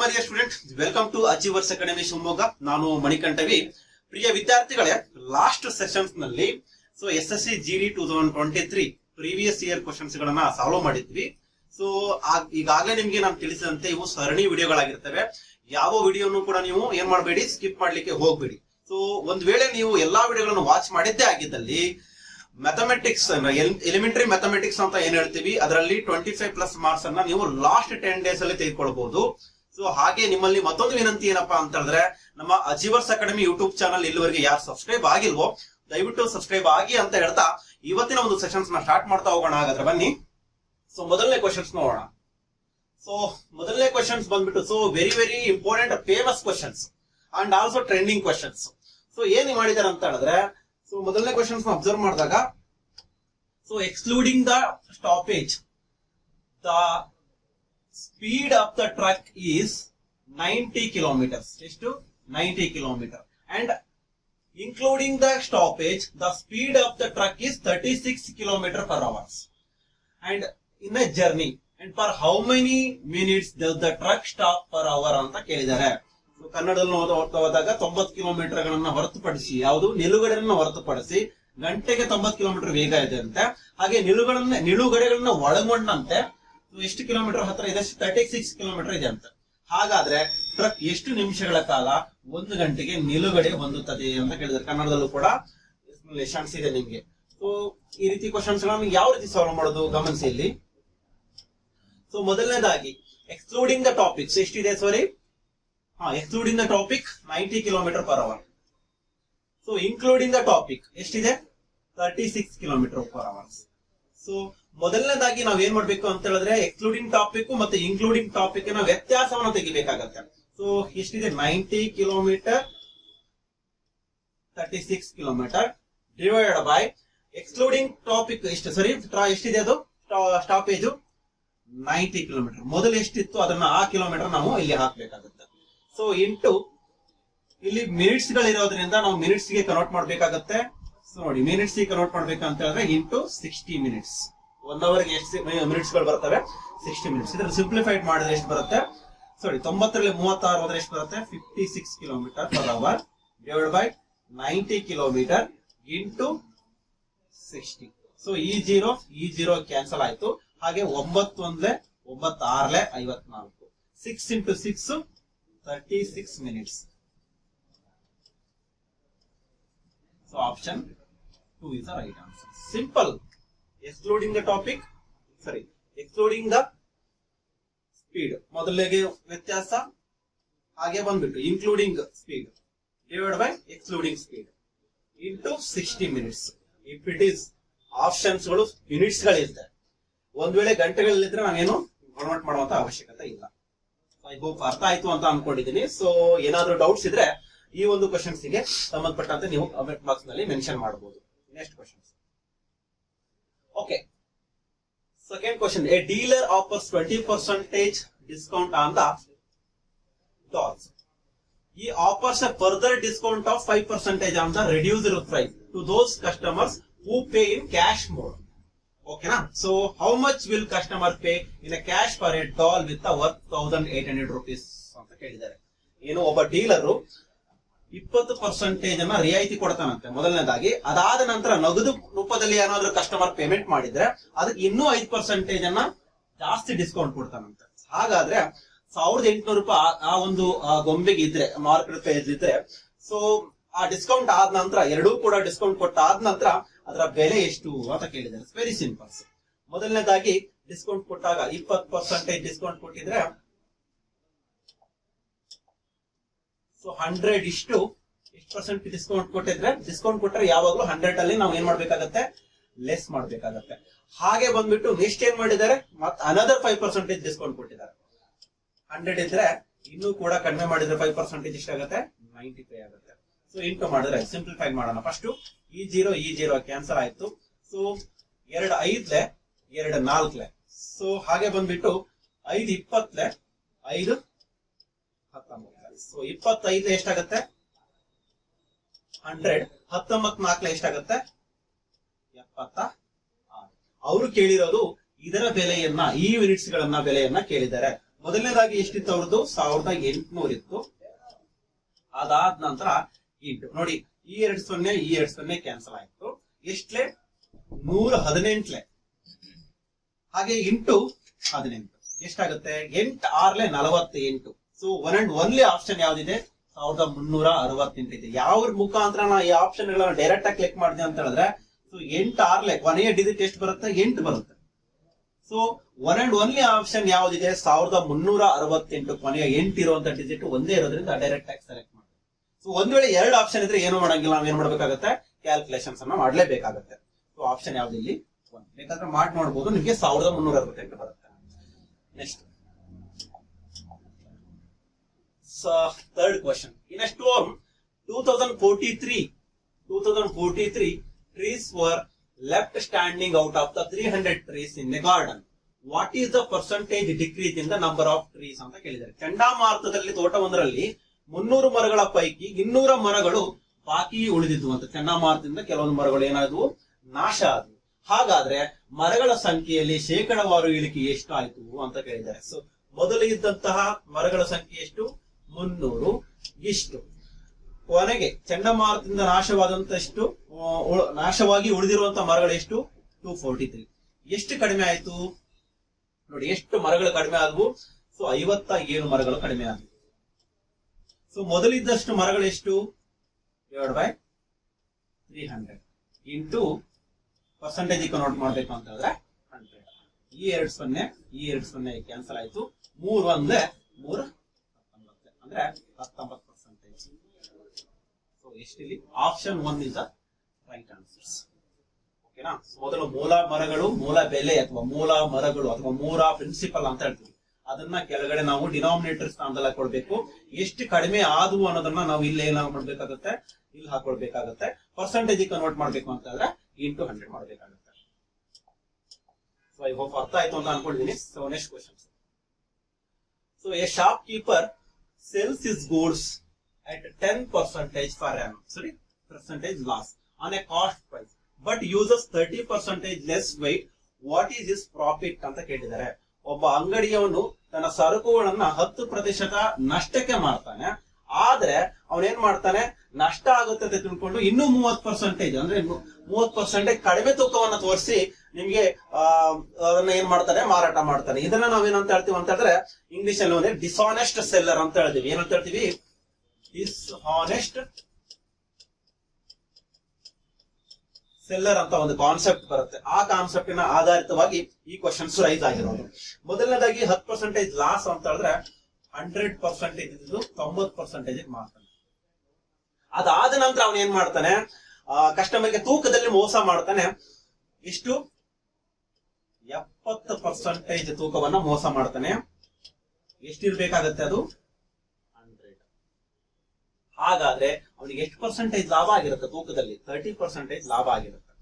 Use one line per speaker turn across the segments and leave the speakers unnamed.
Mariya student welcome to achievers academy Shivamogga. ನಾನು ಮಣಿಕಂಠವಿ. ಪ್ರಿಯ ವಿದ್ಯಾರ್ಥಿಗಳೇ last ಸೆಷನ್ಸ್ನಲ್ಲಿ so S S C G D two thousand twenty three previous year questions ಗಳನ್ನ solve ಮಾಡಿದ್ವಿ. So ಈಗಾಗಲೇ ನಿಮ್ಗೆ ನಾನು ತಿಳಿಸಿದಂತೆ ಇವು ಸರಣಿ ವಿಡಿಯೋಗಳಾಗಿರ್ತವೆ. ಯಾವ ವಿಡಿಯೋನು ಕೂಡ ನೀವು ಏನ್ ಮಾಡಬೇಡಿ ಸ್ಕಿಪ್ ಮಾಡ್ಲಿಕ್ಕೆ ಹೋಗ್ಬೇಡಿ. ಸೊ ಒಂದ್ ವೇಳೆ ನೀವು ಎಲ್ಲಾ ವಿಡಿಯೋಗಳನ್ನು ವಾಚ್ ಮಾಡಿದ್ದೇ ಆಗಿದ್ದಲ್ಲಿ ಮ್ಯಾಥಮೆಟಿಕ್ಸ್ ಎಲಿಮೆಂಟರಿ ಮ್ಯಾಥಮೆಟಿಕ್ಸ್ ಅಂತ ಏನ್ ಹೇಳ್ತೀವಿ, ಅದರಲ್ಲಿ ಟ್ವೆಂಟಿ ಫೈವ್ ಪ್ಲಸ್ ಮಾರ್ಕ್ಸ್ ಅನ್ನ ನೀವು ಲಾಸ್ಟ್ ಟೆನ್ ಡೇಸ್ ಅಲ್ಲಿ ತೆಗೆದುಕೊಳ್ಬಹುದು. ಸೊ ಹಾಗೆ ನಿಮ್ಮಲ್ಲಿ ಮತ್ತೊಂದು ವಿನಂತಿ ಏನಪ್ಪಾ ಅಂತ ಹೇಳಿದ್ರೆ, ನಮ್ಮ ಅಜೀವರ್ಸ್ ಅಕಾಡೆಮಿ ಯೂಟ್ಯೂಬ್ ಚಾನಲ್ ಇಲ್ಲಿವರೆಗೆ ಯಾರು ಸಬ್ಸ್ಕ್ರೈಬ್ ಆಗಿಲ್ವೋ, ದಯವಿಟ್ಟು ಸಬ್ಸ್ಕ್ರೈಬ್ ಆಗಿ ಅಂತ ಹೇಳ್ತಾ ಇವತ್ತಿನ ಒಂದು ಸೆಷನ್ಸ್ನ ಸ್ಟಾರ್ಟ್ ಮಾಡ್ತಾ ಹೋಗೋಣ. ಹಾಗಾದ್ರೆ ಬನ್ನಿ. ಸೊ ಮೊದಲನೇ ಕ್ವಶನ್ಸ್ ನೋಡೋಣ. ಸೊ ಮೊದಲನೇ ಕ್ವಶನ್ಸ್ ಬಂದ್ಬಿಟ್ಟು so very very important famous questions and also trending questions so ಏನ್ ಮಾಡಿದಾರೆ ಅಂತ ಹೇಳಿದ್ರೆ ಸೊ ಮೊದಲನೇ ಕ್ವಶನ್ಸ್ ಅಬ್ಸರ್ವ್ ಮಾಡಿದಾಗ so excluding the stoppage the speed of the truck is ninety kilometres ಎಷ್ಟು ninety kilometre and including the stoppage the speed of the truck is thirty six kilometre per hours and in a journey and for how many minutes the truck stop per hour ಅಂತ ಕೇಳಿದ್ದಾರೆ. ಕನ್ನಡದಲ್ಲಿ ಓದ- ಓದ್ತಾ ಹೋದಾಗ ತೊಂಬತ್ತು kilometre ಗಳನ್ನ ಹೊರತುಪಡಿಸಿ, ಯಾವುದು ನಿಲುಗಡೆಗಳನ್ನ ಹೊರತುಪಡಿಸಿ ಗಂಟೆಗೆ ತೊಂಬತ್ತು ಕಿಲೋಮೀಟರ್ ವೇಗ ಇದೆ ಅಂತೆ. ಹಾಗೆ ನಿಲುಗಡೆ ನಿಲುಗಡೆಗಳನ್ನ ಒಳಗೊಂಡಂತೆ ಎಷ್ಟು ಕಿಲೋಮೀಟರ್ ಹತ್ರ ಇದೆ ತರ್ಟಿ ಸಿಕ್ಸ್ ಕಿಲೋಮೀಟರ್ ಇದೆ ಅಂತ. ಹಾಗಾದ್ರೆ ಟ್ರಕ್ ಎಷ್ಟು ನಿಮಿಷಗಳ ಕಾಲ ಒಂದು ಗಂಟೆಗೆ ನಿಲುಗಡೆ ಹೊಂದುತ್ತದೆ ಅಂತ ಕೇಳಿದ್ರೆ ಕನ್ನಡದಲ್ಲೂ ಕೂಡ ಎಕ್ಸ್ಪ್ಲನೇಷನ್ಸ್ ಇದೆ ನಿಮ್ಗೆ. ಸೊ ಈ ರೀತಿ ಕ್ವಶನ್ಸ್ಗಳನ್ನು ಯಾವ ರೀತಿ ಸಾಲ್ವ್ ಮಾಡೋದು ಗಮನಿಸಿ ಇಲ್ಲಿ. ಸೊ ಮೊದಲನೇದಾಗಿ ಎಕ್ಸ್ಕ್ಲೂಡಿಂಗ್ ದ ಟಾಪಿಕ್ಸ್ ಎಷ್ಟಿದೆ ಸಾರಿ ಹಾ excluding the topic ninety kilometre per hour so including the topic ಎಷ್ಟಿದೆ? Thirty six kilometre per hours so ಮೊದಲನೇದಾಗಿ ನಾವ್ ಏನ್ ಮಾಡ್ಬೇಕು ಅಂತ ಹೇಳಿದ್ರೆ ಎಕ್ಸ್ಕ್ಲೂಡಿಂಗ್ ಟಾಪಿಕ್ ಮತ್ತೆ ಇನ್ಕ್ಲೂಡಿಂಗ್ ಟಾಪಿಕ್ನ ವ್ಯತ್ಯಾಸವನ್ನು ತೆಗಿಬೇಕಾಗತ್ತೆ. ಸೊ ಎಷ್ಟಿದೆ ninety kilometre thirty six kilometre divide by excluding topic ಎಷ್ಟು ಸರಿ ಎಷ್ಟಿದೆ ಅದು? ಸ್ಟಾಪೇಜ್ ನೈಂಟಿ ಕಿಲೋಮೀಟರ್ ಮೊದಲು ಎಷ್ಟಿತ್ತು? ಅದನ್ನ ಆ ಕಿಲೋಮೀಟರ್ ನಾವು ಇಲ್ಲಿ ಹಾಕ್ಬೇಕಾಗುತ್ತೆ. ಸೊ ಇಂಟು ಇಲ್ಲಿ ಮಿನಿಟ್ಸ್ ಗಳಿರೋದ್ರಿಂದ ನಾವು ಮಿನಿಟ್ಸ್ಗೆ ಕನ್ವರ್ಟ್ ಮಾಡ್ಬೇಕಾಗತ್ತೆ. ಸೊ ನೋಡಿ ಮಿನಿಟ್ಸ್ಗೆ ಕನ್ವರ್ಟ್ ಮಾಡ್ಬೇಕಂತ ಹೇಳಿದ್ರೆ ಇಂಟು ಸಿಕ್ಸ್ಟಿ ಮಿನಿಟ್ಸ್ ಒನ್ ಅವರ್ಗೆ ಎಷ್ಟು ಮಿನಿಟ್ಸ್ಗಳು ಬರ್ತವೆ? ಸಿಕ್ಸ್ಟಿ ಮಿನಿಟ್ಸ್ ಇದ್ರ ಸಿಂಪ್ಲಿಫೈಡ್ ಮಾಡಿದ್ರೆ ಎಷ್ಟು ಬರುತ್ತೆ? ಸಾರಿ ತೊಂಬತ್ತರಲ್ಲಿ ಮೂವತ್ತಾರು ಹೋದ್ರೆ ಎಷ್ಟು ಬರುತ್ತೆ? Fifty six kilometre per hour divide by ninety kilometre into sixty so ಈ ಜೀರೋ ಈ ಜೀರೋ ಕ್ಯಾನ್ಸಲ್ ಆಯ್ತು. ಹಾಗೆ ಒಂಬತ್ತು ಒಂದ್ಲೆ ಒಂಬತ್ತಾರ್ಲೆ ಐವತ್ನಾಲ್ಕು. Six into six thirty six minutes so option two is right answer simple excluding the topic ಸರಿ excluding the speed ಮೊದಲಿಗೆ ವ್ಯತ್ಯಾಸ ಹಾಗೆ ಬಂದ್ಬಿಟ್ಟು including speed divide by excluding speed into sixty minutes if it is ಆಪ್ಷನ್ಸ್ಗಳು units ಗಳಿರುತ್ತೆ. ಒಂದ್ ವೇಳೆ ಗಂಟೆಗಳಲ್ಲಿದ್ರೆ ನಾನೇನು convert ಮಾಡುವಂತ ಅವಶ್ಯಕತೆ ಇಲ್ಲ. ಐ ಹೋಪ್ ಅರ್ಥ ಆಯ್ತು ಅಂತ ಅನ್ಕೊಂಡಿದ್ದೀನಿ. ಸೊ ಏನಾದ್ರೂ ಡೌಟ್ಸ್ ಇದ್ರೆ ಈ ಒಂದು ಕ್ವಶನ್ಸ್ಗೆ ಸಂಬಂಧಪಟ್ಟಂತೆ ನೀವು ಕಮೆಂಟ್ ಬಾಕ್ಸ್ನಲ್ಲಿ ಮೆನ್ಷನ್ ಮಾಡಬಹುದು next questions Second question a dealer offers twenty percentage discount on the dolls he offers a further discount of 5% on the reduced price to those customers who pay in cash mode. Okay, na? So, how much will customer pay in a cash for a doll with a worth 1800 rupees? ಅಂತ ಕೇಳಿದ್ದಾರೆ ಏನು ಒಬ್ಬ dealer ಇಪ್ಪತ್ತು percentage ಅನ್ನ ರಿಯಾಯಿತಿ ಕೊಡ್ತಾನಂತೆ. ಮೊದಲನೇದಾಗಿ, ಅದಾದ ನಂತರ ನಗದು ರೂಪದಲ್ಲಿ ಏನಾದ್ರೂ ಕಸ್ಟಮರ್ ಪೇಮೆಂಟ್ ಮಾಡಿದ್ರೆ, ಅದಕ್ಕೆ ಇನ್ನೂ ಐದು ಪರ್ಸೆಂಟೇಜ್ ಅನ್ನ ಜಾಸ್ತಿ ಡಿಸ್ಕೌಂಟ್ ಕೊಡ್ತಾನಂತೆ. ಹಾಗಾದ್ರೆ ಸಾವಿರದ ಎಂಟುನೂರು ರೂಪಾಯಿ ಆ- ಒಂದು ಗೊಂಬೆಗೆ ಇದ್ರೆ ಮಾರ್ಕೆಟ್ ಪ್ರೈಸ್ ಇದ್ರೆ ಸೊ ಆ ಡಿಸ್ಕೌಂಟ್ ಆದ ನಂತರ, ಎರಡೂ ಕೂಡ ಡಿಸ್ಕೌಂಟ್ ಕೊಟ್ಟ ಆದ ನಂತರ, ಅದರ ಬೆಲೆ ಎಷ್ಟು ಅಂತ ಕೇಳಿದ್ದಾರೆ. ವೆರಿ ಸಿಂಪಲ್ ಮೊದಲನೇದಾಗಿ ಡಿಸ್ಕೌಂಟ್ ಕೊಟ್ಟಾಗ ಇಪ್ಪತ್ತು ಪರ್ಸೆಂಟೇಜ್ ಡಿಸ್ಕೌಂಟ್ ಕೊಟ್ಟಿದ್ರೆ ಸೊ ಹಂಡ್ರೆಡ್ ಇಷ್ಟು ಎಷ್ಟು ಪರ್ಸೆಂಟ್ ಡಿಸ್ಕೌಂಟ್ ಕೊಟ್ಟಿದ್ರೆ ಡಿಸ್ಕೌಂಟ್ ಕೊಟ್ಟರೆ ಯಾವಾಗಲೂ ಹಂಡ್ರೆಡ್ ಅಲ್ಲಿ ನಾವು ಏನ್ ಮಾಡ್ಬೇಕಾಗತ್ತೆ? ಲೆಸ್ ಮಾಡ್ಬೇಕಾಗತ್ತೆ. ಹಾಗೆ ಬಂದ್ಬಿಟ್ಟು ನೆಕ್ಸ್ಟ್ ಏನ್ ಮಾಡಿದ್ದಾರೆ? ಮತ್ತೆ ಅನದರ್ ಫೈವ್ ಪರ್ಸೆಂಟೇಜ್ ಡಿಸ್ಕೌಂಟ್ ಕೊಟ್ಟಿದ್ದಾರೆ. ಹಂಡ್ರೆಡ್ ಇದ್ರೆ ಇನ್ನೂ ಕೂಡ ಕಡಿಮೆ ಮಾಡಿದ್ರೆ ಫೈವ್ ಪರ್ಸೆಂಟೇಜ್ ಎಷ್ಟಾಗುತ್ತೆ ನೈಂಟಿ ಫೈವ್ ಆಗುತ್ತೆ. ಸೊ ಇಂಟು ಮಾಡಿದ್ರೆ ಸಿಂಪ್ಲಿಫೈ ಮಾಡೋಣ. ಫಸ್ಟ್ ಈ ಜೀರೋ ಈ ಜೀರೋ ಕ್ಯಾನ್ಸಲ್ ಆಯ್ತು. ಸೊ ಎರಡು ಐದ್ಲೆ, ಎರಡು ನಾಲ್ಕ್ಲೆ. ಸೊ ಹಾಗೆ ಬಂದ್ಬಿಟ್ಟು ಐದು ಇಪ್ಪತ್ಲೆ, ಐದು ಹತ್ತೊಂಬತ್ತು. ಸೊ ಇಪ್ಪತ್ತೈದು ಎಷ್ಟಾಗತ್ತೆ? ಹಂಡ್ರೆಡ್. ಹತ್ತೊಂಬತ್ ನಾಲ್ಕ ಎಷ್ಟಾಗತ್ತೆ? ಎಪ್ಪತ್ತ ಆರು. ಅವರು ಕೇಳಿರೋದು ಇದರ ಬೆಲೆಯನ್ನ, ಈ ಯೂನಿಟ್ಸ್ ಗಳನ್ನ ಬೆಲೆಯನ್ನ ಕೇಳಿದ್ದಾರೆ. ಮೊದಲನೇದಾಗಿ ಎಷ್ಟಿತ್ತು ಅವ್ರದ್ದು? ಸಾವಿರದ ಎಂಟುನೂರ ಇತ್ತು. ಅದಾದ ನಂತರ ಇಂಟು ನೋಡಿ, ಈ ಎರಡ್ ಸೊನ್ನೆ, ಈ ಎರಡ್ ಸೊನ್ನೆ ಕ್ಯಾನ್ಸಲ್ ಆಯ್ತು. ಎಷ್ಟ್ಲೆ? ನೂರ ಹದಿನೆಂಟ್ಲೆ. ಹಾಗೆ ಇಂಟು ಹದಿನೆಂಟು. ಎಷ್ಟಾಗುತ್ತೆ? ಎಂಟು, ಆರ್ಲೆ ನಲವತ್ತೆಂಟು. So one and only option ಯಾವ್ದಿದೆ? ಸಾವಿರದ ಮುನ್ನೂರ ಅರವತ್ತೆಂಟು ಇದೆ. ಯಾವ ಮುಖಾಂತರ ನಾ ಈ ಆಪ್ಷನ್ ಗಳನ್ನ ಡೈರೆಕ್ಟ್ ಆಗಿ ಕ್ಲಿಕ್ ಮಾಡಿದೆ ಅಂತ ಹೇಳಿದ್ರೆ ಸೊ ಎಂಟ್ ಆರ್ಲೆ ಕೊನೆಯ ಡಿಜಿಟ್ ಎಷ್ಟು ಬರುತ್ತೆ? ಎಂಟು ಬರುತ್ತೆ. So one and only option ಯಾವ್ದಿದೆ? ಸಾವಿರದ ಮುನ್ನೂರ ಅರವತ್ತೆಂಟು ಕೊನೆಯ ಎಂಟು ಇರುವಂತ ಡಿಜಿಟ್ ಒಂದೇ ಇರೋದ್ರಿಂದ ಡೈರೆಕ್ಟ್ ಆಗಿ ಸೆಲೆಕ್ಟ್ ಮಾಡಿ ಸೊ ಒಂದ್ ವೇಳೆ ಎರಡು ಆಪ್ಷನ್ ಇದ್ರೆ ಏನು ಮಾಡಂಗಿಲ್ಲ, ನಾವ್ ಏನ್ ಮಾಡ್ಬೇಕಾಗತ್ತೆ? ಕ್ಯಾಲ್ಕುಲೇಷನ್ಸ್ ಅನ್ನ ಮಾಡ್ಲೇಬೇಕಾಗತ್ತೆ. ಸೊ ಆಪ್ಷನ್ ಯಾವ್ದು ಇಲ್ಲಿ. ಬೇಕಾದ್ರೆ ಮಾಡಿ ನೋಡ್ಬೋದು, ನಿಮ್ಗೆ ಸಾವಿರದ ಮುನ್ನೂರ ಅರವತ್ತೆಂಟು ಬರುತ್ತೆ. Next forty three two thousand forty three trees were left standing out of the three hundred trees in a garden what is the percentage decrease in the number of trees ಅಂತ ಕೇಳಿದ್ದಾರೆ. ಚಂಡಮಾರುತದಲ್ಲಿ ತೋಟವೊಂದರಲ್ಲಿ ಮುನ್ನೂರು ಮರಗಳ ಪೈಕಿ ಇನ್ನೂರ ಮರಗಳು ಬಾಕಿ ಉಳಿದಿದ್ವು ಅಂತ. ಚಂಡಮಾರುತದಿಂದ ಕೆಲವೊಂದು ಮರಗಳು ಏನಾದವು? ನಾಶ ಆದವು. ಹಾಗಾದ್ರೆ ಮರಗಳ ಸಂಖ್ಯೆಯಲ್ಲಿ ಶೇಕಡವಾರು ಇಳಿಕೆ ಎಷ್ಟು ಆಯಿತು ಅಂತ ಕೇಳಿದ್ದಾರೆ. ಸೊ ಮೊದಲು ಇದ್ದಂತಹ ಮರಗಳ ಸಂಖ್ಯೆ ಎಷ್ಟು? ಮುನ್ನೂರು ಇಷ್ಟು. ಕೊನೆಗೆ ಚಂಡಮಾರುತದಿಂದ ನಾಶವಾದಂತಷ್ಟು ನಾಶವಾಗಿ ಉಳಿದಿರುವಂತಹ ಮರಗಳು ಎಷ್ಟು? ಟೂ ಫೋರ್ಟಿ ತ್ರೀ ಎಷ್ಟು ಕಡಿಮೆ ಆಯ್ತು? ನೋಡಿ, ಎಷ್ಟು ಮರಗಳು ಕಡಿಮೆ ಆದವು? ಸೊ, ಐವತ್ತ ಏಳು ಮರಗಳು ಕಡಿಮೆ ಆದವು. ಸೊ, ಮೊದಲಿದ್ದಷ್ಟು ಮರಗಳು ಎಷ್ಟು? Divide by three hundred into percentage convert ಮಾಡ್ಬೇಕು ಅಂತ ಹೇಳಿದ್ರೆ ಹಂಡ್ರೆಡ್ ಈ ಎರಡು ಸೊನ್ನೆ, ಈ ಎರಡು ಸೊನ್ನೆ ಕ್ಯಾನ್ಸಲ್ ಆಯ್ತು. ಮೂರು ಅಂದ್ರೆ ಮೂರು ಅಂದ್ರೆ ಹತ್ತೊಂಬತ್ತು percentage so ಎಷ್ಟಿಲ್ಲಿ option one is the right answers ಓಕೆನಾ ಮೊದಲು ಮೂಲ ಮರಗಳು, ಮೂಲ ಬೆಲೆ ಅಥವಾ ಮೂಲ ಮರಗಳು ಅಥವಾ ಮೂಲ ಪ್ರಿನ್ಸಿಪಲ್ ಅಂತ ಹೇಳ್ತೀವಿ. ಅದನ್ನ ಕೆಳಗಡೆ ನಾವು ಡಿನಾಮಿನೇಟರ್ ಸ್ಥಾನದಲ್ಲಿ ಹಾಕೊಳ್ಬೇಕು ಎಷ್ಟು ಕಡಿಮೆ ಆದವು ಅನ್ನೋದನ್ನ ನಾವು ಇಲ್ಲಿ ಏನಾಗ ಮಾಡ್ಬೇಕಾಗುತ್ತೆ? ಇಲ್ಲಿ ಹಾಕೊಳ್ಬೇಕಾಗತ್ತೆ. ಪರ್ಸೆಂಟೇಜ್ ಕನ್ವರ್ಟ್ ಮಾಡ್ಬೇಕು ಅಂತ ಹೇಳಿದ್ರೆ ಇಂಟು ಹಂಡ್ರೆಡ್ ಮಾಡ್ಬೇಕಾಗುತ್ತೆ. ಸೊ ಐ ಹೋಪ್ ಅರ್ಥ ಆಯ್ತು ಅಂತ ಅನ್ಕೊಂಡಿದೀನಿ. So next question so a shopkeeper sells his goods at 10 percentage per annum. Sorry, percentage loss on a cost price, but uses 30 percentage less weight. What is his profit ಅಂತ ಕೇಳಿದ್ದಾರೆ ಒಬ್ಬ ಅಂಗಡಿಯವನು ತನ್ನ ಸರಕುಗಳನ್ನ ಹತ್ತು ಪ್ರತಿಶತ ನಷ್ಟಕ್ಕೆ ಮಾಡ್ತಾನೆ ಆದ್ರೆ ಅವನೇನ್ ಮಾಡ್ತಾನೆ ನಷ್ಟ ಆಗುತ್ತೆ ಅಂತ ತಿಳ್ಕೊಂಡು ಇನ್ನೂ ಮೂವತ್ ಪರ್ಸೆಂಟೇಜ್ ಅಂದ್ರೆ ಮೂವತ್ ಪರ್ಸೆಂಟೇಜ್ ಕಡಿಮೆ ತೂಕವನ್ನ ತೋರಿಸಿ ನಿಮ್ಗೆ ಅದನ್ನ ಏನ್ ಮಾಡ್ತಾರೆ? ಮಾರಾಟ ಮಾಡ್ತಾರೆ. ಇದನ್ನ ನಾವೇನಂತ ಹೇಳ್ತೀವಿ ಅಂತ ಹೇಳಿದ್ರೆ ಇಂಗ್ಲಿಷ್ ಅಲ್ಲಿ ಒಂದೇ ಡಿಸಾನೆಸ್ಟ್ ಸೆಲ್ಲರ್ ಅಂತ ಹೇಳ್ತೀವಿ. ಏನಂತ ಹೇಳ್ತೀವಿ? ಡಿಸ್ಹಾನೆಸ್ಟ್ ಸೆಲ್ಲರ್ ಅಂತ ಒಂದು ಕಾನ್ಸೆಪ್ಟ್ ಬರುತ್ತೆ. ಆ ಕಾನ್ಸೆಪ್ಟಿನ ಆಧಾರಿತವಾಗಿ ಈ ಕ್ವಶನ್ಸ್ ರೈಸ್ ಆಗಿರೋದು. ಮೊದಲನೇದಾಗಿ ಹತ್ತು ಪರ್ಸೆಂಟೇಜ್ ಲಾಸ್ ಅಂತ ಹೇಳಿದ್ರೆ ಹಂಡ್ರೆಡ್ ಪರ್ಸೆಂಟೇಜ್ ತೊಂಬತ್ ಪರ್ಸೆಂಟೇಜ್ ಮಾಡ್ತಾನೆ ಅದಾದ ನಂತರ ಅವನು ಏನ್ ಮಾಡ್ತಾನೆ? ಕಸ್ಟಮರ್ಗೆ ತೂಕದಲ್ಲಿ ಮೋಸ ಮಾಡ್ತಾನೆ. ಇಷ್ಟು ಎಪ್ಪತ್ತು ಪರ್ಸೆಂಟೇಜ್ ತೂಕವನ್ನ ಮೋಸ ಮಾಡ್ತಾನೆ. ಎಷ್ಟಿರ್ಬೇಕಾಗತ್ತೆ ಅದು? ಹಂಡ್ರೆಡ್ ಹಾಗಾದ್ರೆ ಅವನಿಗೆ ಎಷ್ಟು ಪರ್ಸೆಂಟೇಜ್ ಲಾಭ ಆಗಿರುತ್ತೆ ತೂಕದಲ್ಲಿ? ತರ್ಟಿ ಪರ್ಸೆಂಟೇಜ್ ಲಾಭ ಆಗಿರುತ್ತೆ.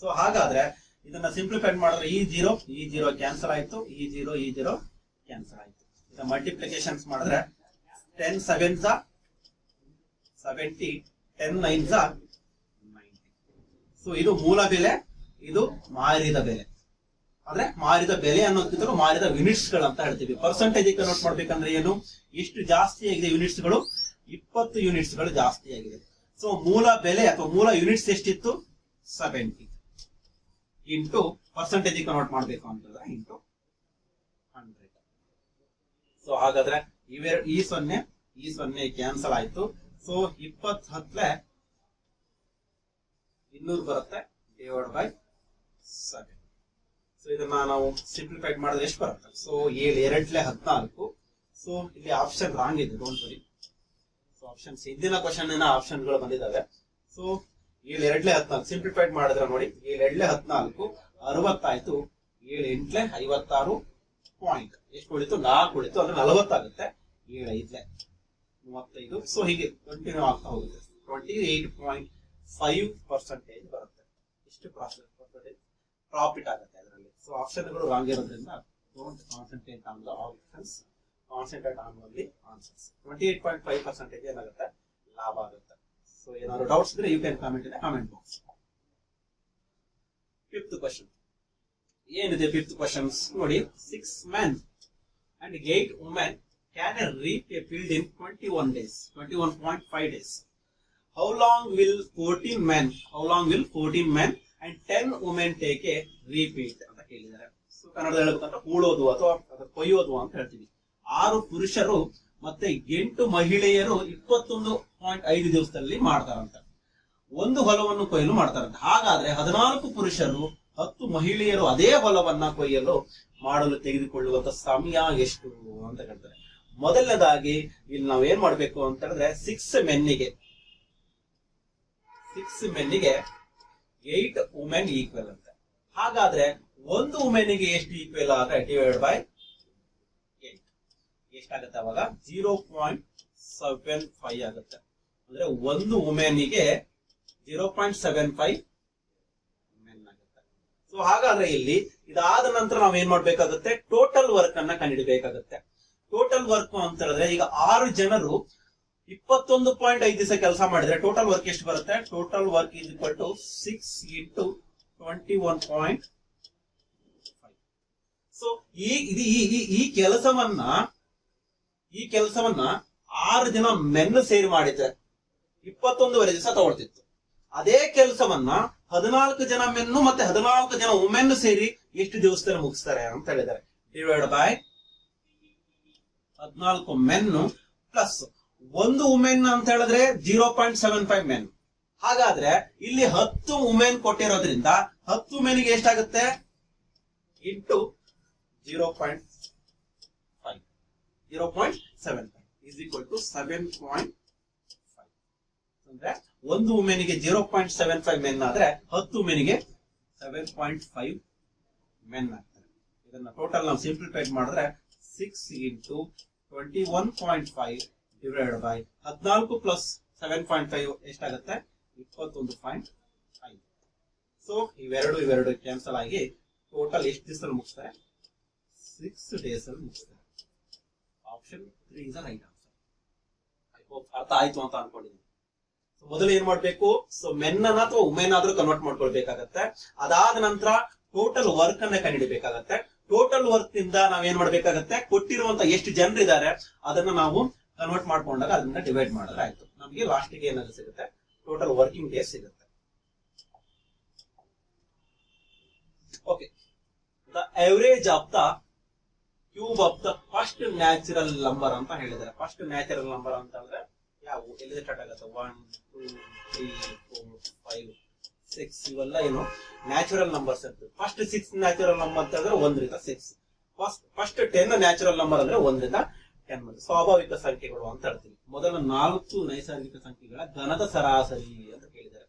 ಸೊ ಹಾಗಾದ್ರೆ ಇದನ್ನ ಸಿಂಪ್ಲಿಫೈ ಮಾಡಿದ್ರೆ ಈ ಜೀರೋ ಈ ಜೀರೋ ಕ್ಯಾನ್ಸಲ್ ಆಯ್ತು. ಈ ಜೀರೋ ಈ ಜೀರೋ ಕ್ಯಾನ್ಸಲ್ ಆಯ್ತು. ಮಲ್ಟಿಪ್ಲಿಕೇಶನ್ಸ್ ಮಾಡಿದ್ರೆ ten seven seventy ten nine ninety so ಇದು ಮೂಲ ಬೆಲೆ, ಇದು ಮಾರಿದ ಬೆಲೆ. ಅಂದ್ರೆ ಮಾರಿದ ಬೆಲೆ ಅನ್ನೋದಕ್ಕಿಂತಲೂ ಮಾರಿದ ಯೂನಿಟ್ಸ್ ಅಂತ ಹೇಳ್ತೀವಿ ಪರ್ಸೆಂಟೇಜ್ ಕನ್ವರ್ಟ್ ಮಾಡ್ಬೇಕಂದ್ರೆ ಏನು? ಎಷ್ಟು ಜಾಸ್ತಿ ಆಗಿದೆ ಯೂನಿಟ್ಸ್ಗಳು ಇಪ್ಪತ್ತು ಯೂನಿಟ್ಸ್ಗಳು ಜಾಸ್ತಿ ಆಗಿದೆ. ಸೊ ಮೂಲ ಬೆಲೆ ಅಥವಾ ಮೂಲ ಯೂನಿಟ್ಸ್ ಎಷ್ಟಿತ್ತು? ಸೆವೆಂಟಿ ಇಂಟು ಪರ್ಸೆಂಟೇಜ್ ಕನ್ವರ್ಟ್ ಮಾಡ್ಬೇಕು ಅಂತಂದ್ರೆ ಇಂಟು ಹಂಡ್ರೆಡ್ ಸೊ ಹಾಗಾದ್ರೆ ಇವೆ ಈ ಸೊನ್ನೆ ಈ ಸೊನ್ನೆ ಕ್ಯಾನ್ಸಲ್ ಆಯ್ತು. ಸೊ ಇಪ್ಪತ್ ಹತ್ಲೆ ಇನ್ನೂರು ಬರುತ್ತೆ ಡಿವೈಡ್ ಬೈ ಸೆವೆನ್ ಸೊ ಇದನ್ನ ನಾವು ಸಿಂಪ್ಲಿಫೈಡ್ ಮಾಡಿದ್ರೆ ಎಷ್ಟು ಬರುತ್ತೆ? ಸೊ ಏಳು, ಎರಡ್ಲೆ ಹದಿನಾಲ್ಕು. ಸೊ ಇಲ್ಲಿ ಆಪ್ಷನ್ ರಾಂಗ್ ಇದೆ ಡೋಂಟ್ ವರಿ ಸೊ ಆಪ್ಷನ್ಸ್ ಹಿಂದಿನ ಕ್ವಶನ್ ಆಪ್ಷನ್ಗಳು ಬಂದಿದ್ದಾವೆ. ಸೊ ಏಳು, ಎರಡ್ಲೆ ಹದಿನಾಲ್ಕು. ಸಿಂಪ್ಲಿಫೈಡ್ ಮಾಡಿದ್ರೆ ನೋಡಿ, ಏಳು, ಎರಡ್ಲೆ ಹದಿನಾಲ್ಕು, ಅರವತ್ತಾಯ್ತು. ಏಳು, ಎಂಟ್ಲೆ ಐವತ್ತಾರು ಪಾಯಿಂಟ್ ಎಷ್ಟು ಉಳಿತು? ನಾಲ್ಕು ಉಳಿತು, ಅಂದ್ರೆ ನಲವತ್ತಾಗುತ್ತೆ. ಏಳು, ಐದ್ಲೆ. ಮೂವತ್ತೈದು ಸೊ ಹೀಗೆ ಕಂಟಿನ್ಯೂ ಆಗ್ತಾ ಹೋಗುತ್ತೆ. Twenty eight point five percentage ಬರುತ್ತೆ. ಇಷ್ಟು ಪರ್ಸೆಂಟೇಜ್ ಪ್ರಾಫಿಟ್ ಆಗುತ್ತೆ ಅದರಲ್ಲಿ. ಸೊ ಆಪ್ಷನ್ಗಳು ರಾಂಗ್ ಇರೋದ್ರಿಂದ don't concentrate on the options concentrate on only answers twenty eight point five percentage ಏನಾಗುತ್ತೆ? ಲಾಭ ಆಗುತ್ತೆ. ಸೊ ಏನಾದ್ರು ಡೌಟ್ಸ್ ಇದ್ರೆ you can comment in comment box fifth question ಏನಿದೆ ಫಿಫ್ತ್ ಕ್ವಶನ್ಸ್ ನೋಡಿ six men and eight women can reap a field in twenty days, days twenty one point five days men, how will will men men and will women men a repeat ಅಂತ ಕೇಳಿದ್ದಾರೆ. So ಕನ್ನಡದಲ್ಲಿ ಹೇಳ್ಬೇಕಂದ್ರೆ ಹೂಳೋದು ಅಥವಾ ಕೊಯ್ಯೋದು ಅಂತ ಹೇಳ್ತೀವಿ ಆರು ಪುರುಷರು ಮತ್ತೆ ಎಂಟು ಮಹಿಳೆಯರು ಇಪ್ಪತ್ತೊಂದು ಪಾಯಿಂಟ್ ಐದು ದಿವಸದಲ್ಲಿ ಮಾಡ್ತಾರಂತ. ಒಂದು ಹೊಲವನ್ನು ಕೊಯ್ಲು ಮಾಡ್ತಾರಂತೆ. ಹಾಗಾದ್ರೆ ಹದಿನಾಲ್ಕು ಪುರುಷರು ಹತ್ತು ಮಹಿಳೆಯರು ಅದೇ ಹೊಲವನ್ನ ಕೊಯ್ಯಲು ಮಾಡಲು ತೆಗೆದುಕೊಳ್ಳುವಂತ ಸಮಯ ಎಷ್ಟು ಅಂತ ಹೇಳ್ತಾರೆ ಮೊದಲನೇದಾಗಿ ಇಲ್ಲಿ ನಾವು ಏನ್ ಮಾಡ್ಬೇಕು ಅಂತ ಹೇಳಿದ್ರೆ ಸಿಕ್ಸ್ ಮೆನ್ನಿಗೆ ಸಿಕ್ಸ್ ಮೆನ್ನಿಗೆ ಏಟ್ ವುಮೆನ್ ಈಕ್ವಲ್ ಅಂತ. ಹಾಗಾದ್ರೆ ಒಂದು ವುಮೆನ್ಗೆ ಎಷ್ಟು ಈಕ್ವಲ್ ಆದ್ರೆ ಡಿವೈಡ್ ಬೈ ಏಟ್ ಎಷ್ಟಾಗುತ್ತೆ ಅವಾಗ? ಜೀರೋ ಪಾಯಿಂಟ್ ಸೆವೆನ್ ಫೈವ್ ಆಗುತ್ತೆ. ಅಂದ್ರೆ ಒಂದು ವುಮೆನ್ಗೆ zero point seven five men ಆಗುತ್ತೆ. ಸೊ ಹಾಗಾದ್ರೆ ಇಲ್ಲಿ ಇದಾದ ನಂತರ ನಾವ್ ಏನ್ ಮಾಡ್ಬೇಕಾಗುತ್ತೆ? ಟೋಟಲ್ ವರ್ಕ್ ಅನ್ನ ಕಂಡುಹಿಡಬೇಕಾಗುತ್ತೆ. ಟೋಟಲ್ ವರ್ಕ್ ಅಂತ ಹೇಳಿದ್ರೆ ಈಗ ಆರು ಜನರು ಇಪ್ಪತ್ತೊಂದು ಪಾಯಿಂಟ್ ಐದು ದಿವಸ ಕೆಲಸ ಮಾಡಿದ್ರೆ ಟೋಟಲ್ ವರ್ಕ್ ಎಷ್ಟು ಬರುತ್ತೆ? Total work is equal to six into twenty one point so ಈ, ಇದು ಈ ಕೆಲಸವನ್ನ ಈ ಕೆಲಸವನ್ನ ಆರು ಜನ ಮೆನ್ನು ಸೇರಿ ಮಾಡಿದ್ರೆ ಇಪ್ಪತ್ತೊಂದುವರೆ ದಿವಸ ತಗೊಳ್ತಿತ್ತು. ಅದೇ ಕೆಲಸವನ್ನ ಹದಿನಾಲ್ಕು ಜನ ಮೆನ್ನು ಮತ್ತೆ ಹದಿನಾಲ್ಕು ಜನ ಒಮ್ಮೆನ್ನು ಸೇರಿ ಎಷ್ಟು ದಿವಸದಲ್ಲಿ ಮುಗಿಸ್ತಾರೆ ಅಂತ ಹೇಳಿದ್ದಾರೆ. ಡಿವೈಡ್ ಬೈ ಹದಿನಾಲ್ಕು ಮೆನ್ ಪ್ಲಸ್ ಒಂದು ವುಮೆನ್ ಅಂತ ಹೇಳಿದ್ರೆ zero point seven five men ಹಾಗಾದ್ರೆ ಇಲ್ಲಿ ಹತ್ತು ವುಮೆನ್ ಕೊಟ್ಟಿರೋದ್ರಿಂದ ಹತ್ತು ವುಮೆನ್ಗೆ ಎಷ್ಟಾಗುತ್ತೆ? Into zero point five zero point seven five is equal to seven point five ಅಂದ್ರೆ ಒಂದು ವುಮೆನ್ಗೆ zero point seven five men ಆದ್ರೆ ಹತ್ತು ವುಮೆನ್ಗೆ ಸೆವೆನ್ ಪಾಯಿಂಟ್ ಫೈವ್ ಮೆನ್ ಆಗ್ತಾರೆ. ಇದನ್ನ ಟೋಟಲ್ ನಾವು ಸಿಂಪ್ಲಿಫೈ ಮಾಡಿದ್ರೆ six into twenty one point five divide by ಹದಿನಾಲ್ಕು ಪ್ಲಸ್ ಸೆವೆನ್ ಪಾಯಿಂಟ್ ಫೈವ್ ಎಷ್ಟಾಗುತ್ತೆ? ಇಪ್ಪತ್ತೊಂದು ಪಾಯಿಂಟ್ ಫೈವ್ ಸೊ ಇವೆರಡು ಇವೆರಡು ಕ್ಯಾನ್ಸಲ್ ಆಗಿ ಟೋಟಲ್ ಎಷ್ಟು ದಿವಸದಲ್ಲಿ ಮುಗಿಸ್ತಾರೆ? ಸಿಕ್ಸ್ ಡೇಸ್ ಅಲ್ಲಿ ಮುಗಿಸ್ತಾರೆ option three is right answer I hope ಅರ್ಥ ಆಯ್ತು ಅಂತ ಅನ್ಕೊಂಡಿದ್ದೀನಿ. ಮೊದಲು ಏನ್ ಮಾಡ್ಬೇಕು? ಸೊ ಮೆನ್ ಅನ್ನ ಅಥವಾ ವುಮೆನ್ ಆದ್ರೂ ಕನ್ವರ್ಟ್ ಮಾಡ್ಕೊಳ್ಬೇಕಾಗತ್ತೆ. ಅದಾದ ನಂತರ ಟೋಟಲ್ ವರ್ಕ್ ಅನ್ನ ಕಂಡುಹಿಡಬೇಕಾಗತ್ತೆ. ಟೋಟಲ್ ವರ್ಕ್ನಿಂದ ನಾವ್ ಏನ್ ಮಾಡ್ಬೇಕಾಗತ್ತೆ? ಕೊಟ್ಟಿರುವಂತ ಎಷ್ಟು ಜನರಿದ್ದಾರೆ ಅದನ್ನ ನಾವು ಕನ್ವರ್ಟ್ ಮಾಡ್ಕೊಂಡಾಗ ಅದನ್ನ ಡಿವೈಡ್ ಮಾಡಿದ್ರೆ ಆಯ್ತು. ನಮಗೆ ಲಾಸ್ಟಿಗೆ ಏನಾದ್ರು ಸಿಗುತ್ತೆ? ಟೋಟಲ್ ವರ್ಕಿಂಗ್ ಡೇಸ್ ಸಿಗುತ್ತೆ. Okay the average of the cube of the first natural number ಅಂತ ಹೇಳಿದ್ದಾರೆ. ಫಸ್ಟ್ ನ್ಯಾಚುರಲ್ ನಂಬರ್ ಅಂತಂದ್ರೆ ಯಾವ? ಎಲ್ಲಿ ಸ್ಟಾರ್ಟ್ ಆಗುತ್ತೆ? One two three four five six ಇವೆಲ್ಲ ಏನು ನ್ಯಾಚುರಲ್ ನಂಬರ್ಸ್ ಇರ್ತದೆ. ಫಸ್ಟ್ ಸಿಕ್ಸ್ ನ್ಯಾಚುರಲ್ ನಂಬರ್ ಅಂತ ಅಂದ್ರೆ ಒಂದರಿಂದ six first first ten natural number ಅಂದ್ರೆ ಒಂದರಿಂದ ಟೆನ್ ಸ್ವಾಭಾವಿಕ ಸಂಖ್ಯೆಗಳು ಅಂತ ಹೇಳ್ತೀವಿ ಮೊದಲ ನಾಲ್ಕು ನೈಸರ್ಗಿಕ ಸಂಖ್ಯೆಗಳ ಘನದ ಸರಾಸರಿ ಅಂತ ಕೇಳಿದ್ದಾರೆ.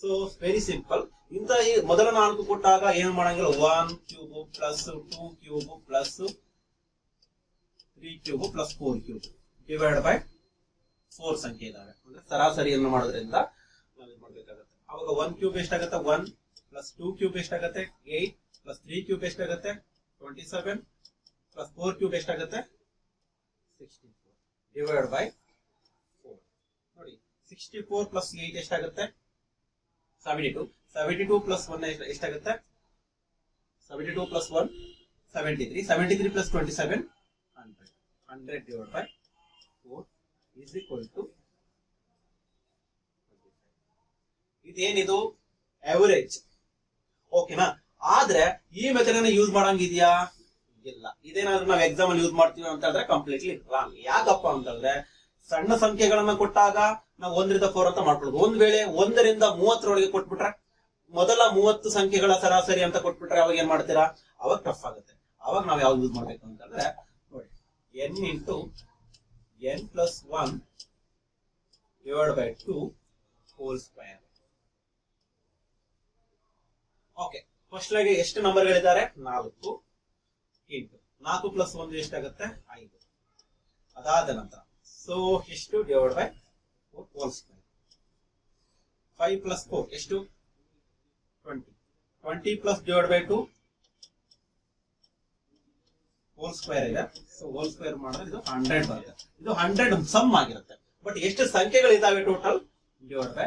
ಸೊ ವೆರಿ ಸಿಂಪಲ್ ಇಂತ ಈ ಮೊದಲ ನಾಲ್ಕು ಕೊಟ್ಟಾಗ ಏನ್ ಮಾಡಂಗಿಲ್ಲ? One cube plus two cube plus three cube plus four cube divide by four ಸಂಖ್ಯೆ ಇದಾವೆ. ಅಂದ್ರೆ ಸರಾಸರಿಯನ್ನು ಮಾಡೋದ್ರಿಂದ ಮಾಡ್ಬೇಕಾಗತ್ತೆ ಅವಾಗ ಒನ್ ಕ್ಯೂಬ್ ಎಷ್ಟಾಗತ್ತೆ ಒನ್ ಪ್ಲಸ್ ಟೂ ಕ್ಯೂಬ್ ಎಷ್ಟಾಗತ್ತೆ ಏಟ್ ಪ್ಲಸ್ ತ್ರೀ ಕ್ಯೂಬ್ ಎಷ್ಟಾಗತ್ತೆ twenty seven plus four cube ಎಷ್ಟಾಗತ್ತೆ sixty four divide by four ನೋಡಿ ಸಿಕ್ಸ್ಟಿ ಫೋರ್ ಪ್ಲಸ್ ಏಟ್ ಎಷ್ಟಾಗುತ್ತೆ seventy two seventy two plus one ಎಷ್ಟಾಗುತ್ತೆ seventy two plus one seventy three seventy three plus twenty seven hundred hundred divide by four is equal to ಇದೇನಿದು? Average ಓಕೆನಾ ಆದ್ರೆ ಈ method ಅನ್ನ use ಮಾಡಂಗಿದ್ಯಾ? ಇಲ್ಲ. ಇದೇನಾದ್ರೂ ನಾವು exam ಅಲ್ಲಿ ಯೂಸ್ ಮಾಡ್ತೀವಿ ಅಂತ ಹೇಳಿದ್ರೆ ಕಂಪ್ಲೀಟ್ಲಿ ರಾಂಗ್ ಯಾಕಪ್ಪ ಅಂತಂದ್ರೆ ಸಣ್ಣ ಸಂಖ್ಯೆಗಳನ್ನ ಕೊಟ್ಟಾಗ ನಾವು ಒಂದರಿಂದ ಫೋರ್ ಅಂತ ಮಾಡ್ಕೊಳ್ಬೋದು. ಒಂದ್ ವೇಳೆ ಒಂದರಿಂದ ಮೂವತ್ತರೊಳಗೆ ಕೊಟ್ಬಿಟ್ರೆ, ಮೊದಲ ಮೂವತ್ತು ಸಂಖ್ಯೆಗಳ ಸರಾಸರಿ ಅಂತ ಕೊಟ್ಬಿಟ್ರೆ ಅವಾಗ ಏನ್ ಮಾಡ್ತೀರಾ? ಅವಾಗ ಟಫ್ ಆಗುತ್ತೆ. ಅವಾಗ ನಾವ್ ಯಾವ್ದು ಯೂಸ್ ಮಾಡ್ಬೇಕು ಅಂತಂದ್ರೆ ನೋಡಿ N into N plus one divide by two whole square okay first ಆಗಿ ಎಷ್ಟು ನಂಬರ್ಗಳಿದ್ದಾರೆ ನಾಲ್ಕು, ಎಂಟು. ನಾಲ್ಕು ಪ್ಲಸ್ ಒಂದು ಎಷ್ಟಾಗುತ್ತೆ? ಐದು. ಅದಾದ ನಂತರ ಸೊ ಎಷ್ಟು divide by whole square five plus four ಎಷ್ಟು? Twenty twenty plus divide by two whole square ಇದೆ. ಸೊ ಹೋಲ್ ಸ್ಕ್ವೇರ್ ಮಾಡಿದ್ರೆ ಇದು ಹಂಡ್ರೆಡ್ ಬರುತ್ತೆ. ಇದು ಹಂಡ್ರೆಡ್ ಸಮ್ ಆಗಿರುತ್ತೆ. ಬಟ್ ಎಷ್ಟು ಸಂಖ್ಯೆಗಳು ಇದಾವೆ total divide by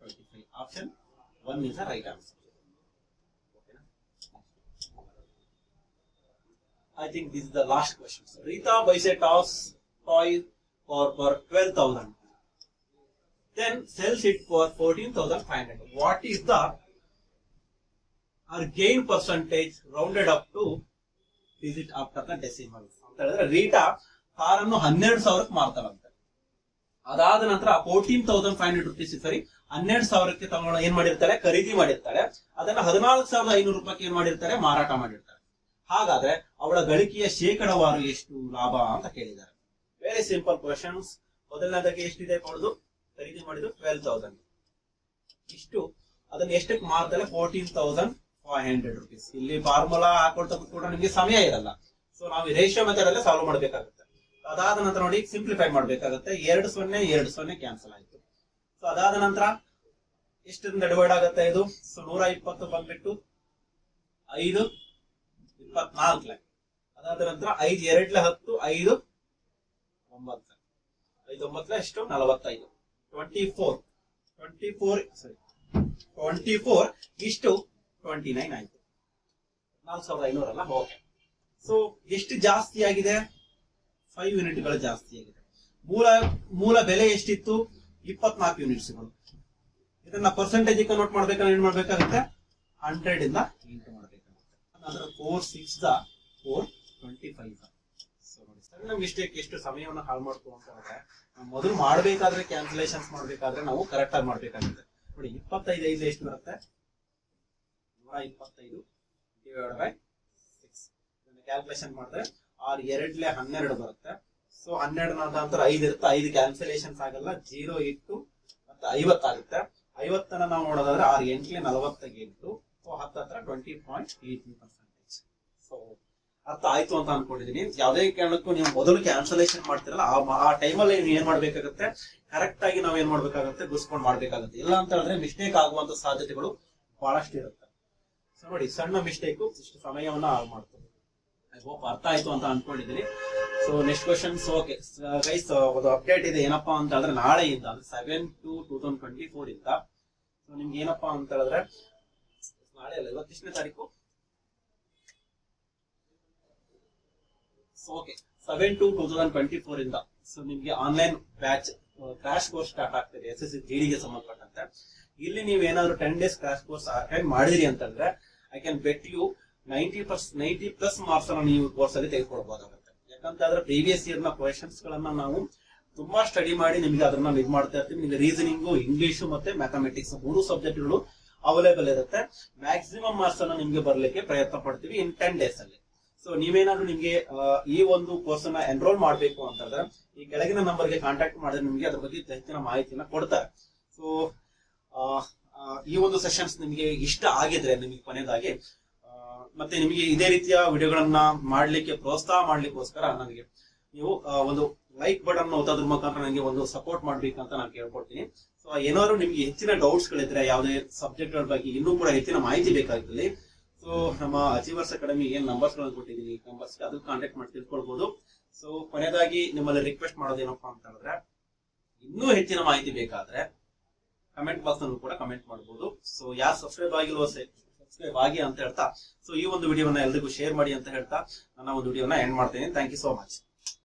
twenty five option One is right answer I think this is the last question. So, Rita buys a toss toy for, for 12,000. Then sells it for 14,500. What is the her gain percentage rounded up to digit after the decimal? ಅಂತ ಹೇಳಿದ್ರೆ Rita ಕಾರನ್ನು ಹನ್ನೆರಡು ಸಾವಿರಕ್ಕೆ ಮಾರ್ತಾಳಂತೆ ಅದಾದ ನಂತರ fourteen thousand five hundred rupees ಸರಿ ಹನ್ನೆರಡು ಸಾವಿರಕ್ಕೆ ತಗೊಂಡು ಏನ್ ಮಾಡಿರ್ತಾರೆ? ಖರೀದಿ ಮಾಡಿರ್ತಾರೆ. ಅದನ್ನ ಹದಿನಾಲ್ಕು ಸಾವಿರದ ಐನೂರು ರೂಪಾಯಿಗೆ ಏನ್ ಮಾಡಿರ್ತಾರೆ? ಮಾರಾಟ ಮಾಡಿರ್ತಾರೆ. ಹಾಗಾದ್ರೆ ಅವಳ ಗಳಿಕೆಯ ಶೇಕಡವಾರು ಎಷ್ಟು ಲಾಭ ಅಂತ ಕೇಳಿದ್ದಾರೆ. ವೆರಿ ಸಿಂಪಲ್ ಕ್ವಶನ್ಸ್ ಮೊದಲನೇದಾಗಿ ಎಷ್ಟಿದೆ ಕೊಡುದು? ಖರೀದಿ ಮಾಡಿದ್ರು ಟ್ವೆಲ್ ತೌಸಂಡ್ ಇಷ್ಟು. ಅದನ್ನ ಎಷ್ಟಕ್ಕೆ ಮಾರ್ತಾರೆ? Fourteen thousand five hundred rupees ಇಲ್ಲಿ ಫಾರ್ಮುಲಾ ಹಾಕೊಳ್ತಾ ಕೂಡ ನಿಮ್ಗೆ ಸಮಯ ಇರಲ್ಲ. ಸೊ ನಾವು ರೇಷಿಯೋ ಮೆಥಡ್ ಅಲ್ಲೇ ಸಾಲ್ವ್ ಮಾಡ್ಬೇಕಾಗುತ್ತೆ. ಅದಾದ ನಂತರ ನೋಡಿ ಸಿಂಪ್ಲಿಫೈ ಮಾಡ್ಬೇಕಾಗುತ್ತೆ. ಎರಡು ಸೊನ್ನೆ ಎರಡು ಸೊನ್ನೆ ಕ್ಯಾನ್ಸಲ್ ಆಯ್ತು. ಸೊ ಅದಾದ ನಂತರ ಎಷ್ಟರಿಂದ ಡಿವೈಡ್ ಆಗುತ್ತೆ ಇದು? ಸೊ ನೂರ ಇಪ್ಪತ್ತು ಬಂದ್ಬಿಟ್ಟು ಐದು, ಇಪ್ಪತ್ನಾಲ್ಕು ಲಕ್ಷ ಅದಾದ ನಂತರ ಐದು, ಎರಡ್ಲೆ ಹತ್ತು, ಐದು, ಒಂಬತ್ತು. ಐದು, ಒಂಬತ್ತಲೆ ಎಷ್ಟು? ನಲವತ್ತೈದು. Twenty four twenty four sorry twenty four ಇಷ್ಟು ಟ್ವೆಂಟಿ ನೈನ್ ಆಯ್ತು. ನಾಲ್ಕು ಸಾವಿರದ ಐನೂರಲ್ಲ ಓಕೆ ಸೊ ಎಷ್ಟು ಜಾಸ್ತಿ ಆಗಿದೆ? ಫೈವ್ ಯೂನಿಟ್ಗಳು ಜಾಸ್ತಿ ಆಗಿದೆ. ಮೂಲ ಮೂಲ ಬೆಲೆ ಎಷ್ಟಿತ್ತು? ಇಪ್ಪತ್ನಾಲ್ಕು ಯೂನಿಟ್ಸ್ಗಳು ಇದನ್ನ ಪರ್ಸೆಂಟೇಜ್ ಕನ್ವರ್ಟ್ ಮಾಡ್ಬೇಕಂದ್ರೆ ಏನ್ ಮಾಡ್ಬೇಕಾಗುತ್ತೆ? ಹಂಡ್ರೆಡ್ ಇಂದ ಇಂಟು ಮಾಡ್ಬೇಕಾಗುತ್ತೆ. ಅಂದ್ರೆ four six the four twenty five ಸಣ್ಣ ಮಿಸ್ಟೇಕ್ ಎಷ್ಟು ಸಮಯವನ್ನು ಹಾಳು ಅಂತ ನಾವು ಮೊದಲು ಮಾಡಬೇಕಾದ್ರೆ ಕ್ಯಾನ್ಸಲೇಷನ್ಸ್ ಮಾಡ್ಬೇಕಾದ್ರೆ ನಾವು ಕರೆಕ್ಟ್ ಆಗಿ ಮಾಡ್ಬೇಕಾಗುತ್ತೆ. ನೋಡಿ, ಇಪ್ಪತ್ತೈದು, ಐದು ಎಷ್ಟು ಬರುತ್ತೆ? ನೂರ ಇಪ್ಪತ್ತೈದು ಡಿವೈಡ್ ಬೈ ಸಿಕ್ಸ್ ಕ್ಯಾಲ್ಕುಲೇಷನ್ ಮಾಡಿದ್ರೆ ಆರ್, ಎರಡ್ಲೆ ಹನ್ನೆರಡು ಬರುತ್ತೆ. ಸೊ ಹನ್ನೆರಡು ನಂತರ ಐದು ಇರುತ್ತೆ. ಐದು ಕ್ಯಾನ್ಸಲೇಷನ್ಸ್ ಆಗಲ್ಲ. ಜೀರೋ ಇಟ್ಟು ಮತ್ತೆ ಐವತ್ತಾಗುತ್ತೆ ಐವತ್ತನ್ನ ನಾವು ನೋಡೋದಾದ್ರೆ ಆರು ಎಂಟ್ಲಿ ನಲವತ್ತಗೆ ಎಂಟು ಸೊ ಹತ್ತತ್ರ twenty point eight percentage so ಅರ್ಥ ಆಯ್ತು ಅಂತ ಅನ್ಕೊಂಡಿದೀನಿ. ಯಾವುದೇ ಕಾರಣಕ್ಕೂ ನೀವು ಮೊದಲು ಕ್ಯಾನ್ಸಲೇಷನ್ ಮಾಡ್ತಿರಲ್ಲ, ಆ ಟೈಮಲ್ಲಿ ನೀವು ಏನ್ ಮಾಡ್ಬೇಕಾಗುತ್ತೆ? ಕರೆಕ್ಟ್ ಆಗಿ ನಾವ್ ಏನ್ ಮಾಡ್ಬೇಕಾಗುತ್ತೆ? ಗುರ್ಸ್ಕೊಂಡು ಮಾಡ್ಬೇಕಾಗುತ್ತೆ. ಇಲ್ಲ ಅಂತ ಹೇಳಿದ್ರೆ ಮಿಸ್ಟೇಕ್ ಆಗುವಂತ ಸಾಧ್ಯತೆಗಳು ಬಹಳಷ್ಟು ಇರುತ್ತೆ ಸೊ ನೋಡಿ, ಸಣ್ಣ ಮಿಸ್ಟೇಕು ಇಷ್ಟು ಸಮಯವನ್ನ ಹಾಳು ಮಾಡ್ತದೆ. ಐ ಹೋಪ್ ಅರ್ಥ ಆಯ್ತು ಅಂತ ಅನ್ಕೊಂಡಿದ್ದೀನಿ so next questions okay guys ಒಂದು ಅಪ್ಡೇಟ್ ಇದೆ. ಏನಪ್ಪಾ ಅಂತ ಹೇಳಿದ್ರೆ ಇಂದ ಅಂದ್ರೆ seven two two thousand twenty four ಇಂದ. ಸೊ ನಿಮ್ಗೆ ಏನಪ್ಪಾ ಅಂತ ಹೇಳಿದ್ರೆ, ನಾಳೆ ಅಲ್ಲ ಇವತ್ತಿಷ್ಟನೇ ತಾರೀಕು? Okay seven two two thousand twenty four ಇಂದ. ಸೊ ನಿಮ್ಗೆ online batch crash course start ಆಗ್ತಿದೆ ಎಸ್ ಎಸ್ ಸಿ ಜಿಡಿಗೆ ಸಂಬಂಧಪಟ್ಟಂತೆ. ಇಲ್ಲಿ ನೀವು ಏನಾದ್ರು ten days crash course attend ಮಾಡಿದಿರಿ ಅಂತಂದ್ರೆ I can bet you ninety percent, ninety plus marks ಅನ್ನು ನೀವು ಕೋರ್ಸ್ ಅಲ್ಲಿ ತೆಗೆದುಕೊಳ್ಬಹುದಾಗುತ್ತೆ ಯಾಕಂತಂದ್ರೆ ಪ್ರೀವಿಯಸ್ ಇಯರ್ನ ಕ್ವೆಶನ್ಸ್ ಗಳನ್ನ ನಾವು ತುಂಬಾ ಸ್ಟಡಿ ಮಾಡಿ ನಿಮಗೆ ಅದನ್ನ ಇದು ಮಾಡ್ತಾ ಇರ್ತೀವಿ. ನಿಮಗೆ ರೀಸನಿಂಗು ಇಂಗ್ಲಿಷ್ ಮತ್ತೆ ಮ್ಯಾಥಮೆಟಿಕ್ಸ್ ಮೂರು ಸಬ್ಜೆಕ್ಟ್ಗಳು ಅವೈಲೇಬಲ್ ಇರುತ್ತೆ. ಮ್ಯಾಕ್ಸಿಮಮ್ ಮಾರ್ಕ್ಸ್ ಅನ್ನ ನಿಮ್ಗೆ ಬರ್ಲಿಕ್ಕೆ ಪ್ರಯತ್ನ ಪಡ್ತೀವಿ ಇನ್ ಟೆನ್ ಡೇಸ್ ಅಲ್ಲಿ. ಸೊ ನೀವೇನಾದ್ರು ನಿಮಗೆ ಈ ಒಂದು ಕೋರ್ಸ್ ಅನ್ನ ಎನ್ರೋಲ್ ಮಾಡಬೇಕು ಅಂತಂದ್ರೆ ಈ ಕೆಳಗಿನ ನಂಬರ್ಗೆ ಕಾಂಟ್ಯಾಕ್ಟ್ ಮಾಡಿದ್ರೆ ನಿಮಗೆ ಅದ್ರ ಬಗ್ಗೆ ಹೆಚ್ಚಿನ ಮಾಹಿತಿನ ಕೊಡ್ತಾರೆ. ಸೊ ಈ ಒಂದು ಸೆಷನ್ಸ್ ನಿಮಗೆ ಇಷ್ಟ ಆಗಿದ್ರೆ ನಿಮಗೆ ಕೊನೆಯದಾಗಿ ಮತ್ತೆ ನಿಮಗೆ ಇದೇ ರೀತಿಯ ವಿಡಿಯೋಗಳನ್ನ ಮಾಡ್ಲಿಕ್ಕೆ, ಪ್ರೋತ್ಸಾಹ ಮಾಡ್ಲಿಕ್ಕೋಸ್ಕರ ನನಗೆ ನೀವು ಒಂದು ಲೈಕ್ ಬಟನ್ ಒತ್ತೋದ್ರ ಮುಖಾಂತರ ನನಗೆ ಒಂದು ಸಪೋರ್ಟ್ ಮಾಡ್ಬೇಕಂತ ನಾನು ಕೇಳ್ಕೊಡ್ತೀನಿ ಸೊ ಏನಾದ್ರು ನಿಮ್ಗೆ ಹೆಚ್ಚಿನ ಡೌಟ್ಸ್ ಗಳಿದ್ರೆ, ಯಾವುದೇ ಸಬ್ಜೆಕ್ಟ್ಗಳ ಬಗ್ಗೆ ಇನ್ನೂ ಕೂಡ ಹೆಚ್ಚಿನ ಮಾಹಿತಿ ಬೇಕಾಗ್ತದೆ ಸೊ ನಮ್ಮ ಅಚೀವರ್ಸ್ ಅಕಾಡೆಮಿ ಏನ್ ನಂಬರ್ಸ್ಗಳನ್ನು ಕೊಟ್ಟಿದ್ದೀನಿ ನಂಬರ್ಸ್ ಅದು ಕಾಂಟ್ಯಾಕ್ಟ್ ಮಾಡಿ ತಿಳ್ಕೊಳ್ಬಹುದು ಸೊ ಕೊನೆಯದಾಗಿ ನಿಮ್ಮಲ್ಲಿ ರಿಕ್ವೆಸ್ಟ್ ಮಾಡೋದೇನಪ್ಪಾ ಅಂತ ಹೇಳಿದ್ರೆ, ಇನ್ನೂ ಹೆಚ್ಚಿನ ಮಾಹಿತಿ ಬೇಕಾದ್ರೆ ಕಮೆಂಟ್ ಬಾಕ್ಸ್ ನಲ್ಲೂ ಕೂಡ ಕಮೆಂಟ್ ಮಾಡಬಹುದು ಸೊ ಯಾರು ಸಬ್ಸ್ಕ್ರೈಬ್ ಆಗಿಲ್ವೋ ಸಬ್ಸ್ಕ್ರೈಬ್ ಆಗಿ ಅಂತ ಹೇಳ್ತಾ. ಸೊ ಈ ಒಂದು ವಿಡಿಯೋನ ಎಲ್ರಿಗೂ ಶೇರ್ ಮಾಡಿ ಅಂತ ಹೇಳ್ತಾ. ನನ್ನ ಒಂದು ವಿಡಿಯೋನ ಎಂಡ್ ಮಾಡ್ತೇನೆ. Thank you so much